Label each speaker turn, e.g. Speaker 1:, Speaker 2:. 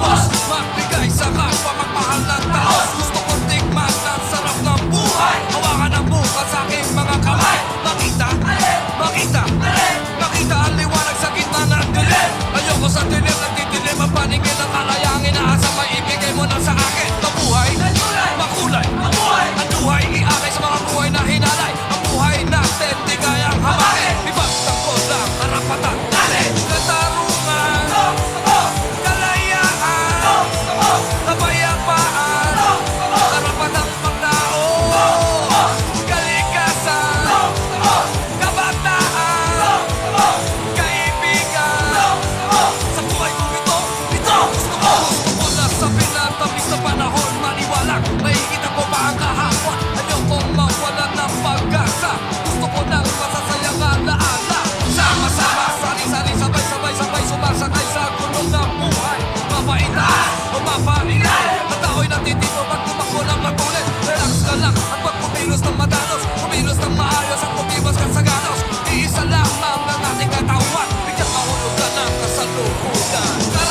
Speaker 1: tapos Magbigay sa kapwa, magmahal ng taos. Gusto kong tikman ang sarap ng buhay. Hawakan ang bukas sa aking mga kamay. Makita, makita, makita ang liwanag sa gitna ng dilim. Ayoko sa dilim, nagtitilim ang paningin At alayang inaasa, may ibigay mo na sa akin. mapapahingal At ako'y natitito pag tumakbo ng magulit. Relax ka lang at wag kumilos ng madanos Kumilos ng maayos at kumilos ka sa ganos. Iisa lamang ang ating katawan Bigyang mahulog ka ng kasalukutan Tara!